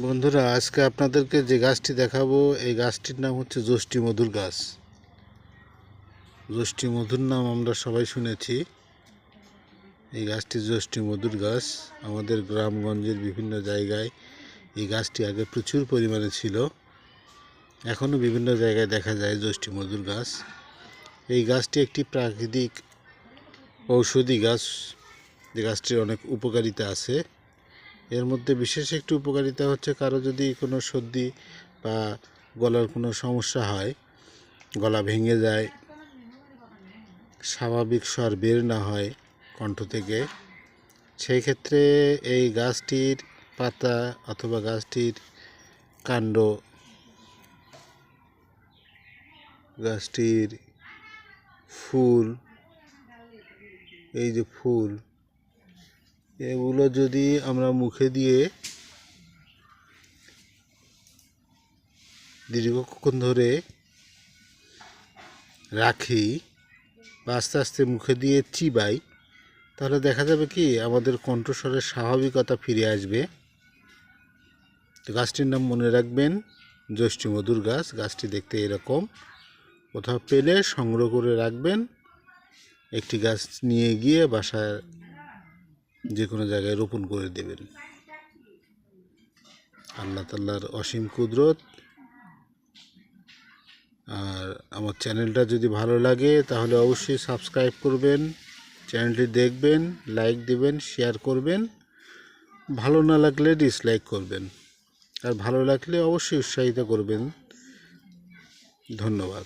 বন্ধুরা, আজকে আপনাদেরকে যে গাছটি দেখাবো, এই গাছটির নাম হচ্ছে জ্যোষ্ঠী মধুর গাছ। জ্যোষ্ঠী মধুর নাম আমরা সবাই শুনেছি। এই গাছটি জ্যোষ্ঠী মধুর গাছ। আমাদের গ্রামগঞ্জের বিভিন্ন জায়গায় এই গাছটি আগে প্রচুর পরিমাণে ছিল। এখনও বিভিন্ন জায়গায় দেখা যায় জ্যোষ্ঠী মধুর গাছ। এই গাছটি একটি প্রাকৃতিক ঔষধি গাছ। যে গাছটির অনেক উপকারিতা আছে। এর মধ্যে বিশেষ একটি উপকারিতা হচ্ছে কারও যদি কোনো সর্দি বা গলার কোনো সমস্যা হয়, গলা ভেঙে যায়, স্বাভাবিক স্বর বের না হয় কণ্ঠ থেকে, সেই ক্ষেত্রে এই গাছটির পাতা অথবা গাছটির কাণ্ড, গাছটির ফুল, এই যে ফুল এগুলো যদি আমরা মুখে দিয়ে দীর্ঘক্ষণ ধরে রাখি বা আস্তে আস্তে মুখে দিয়ে চিবাই, তাহলে দেখা যাবে কি আমাদের কণ্ঠস্বরের স্বাভাবিকতা ফিরে আসবে। গাছটির নাম মনে রাখবেন জ্যৈষ্ঠী মধুর গাছ, গাছটি দেখতে এরকম। কোথাও পেলে সংগ্রহ করে রাখবেন। একটি গাছ নিয়ে গিয়ে বাসায় যে কোনো জায়গায় রোপণ করে দেবেন। আল্লাহ তাল্লার অসীম কুদরত। আর আমার চ্যানেলটা যদি ভালো লাগে, তাহলে অবশ্যই সাবস্ক্রাইব করবেন, চ্যানেলটি দেখবেন, লাইক দেবেন, শেয়ার করবেন। ভালো না লাগলে ডিসলাইক করবেন। আর ভালো লাগলে অবশ্যই উৎসাহিত করবেন। ধন্যবাদ।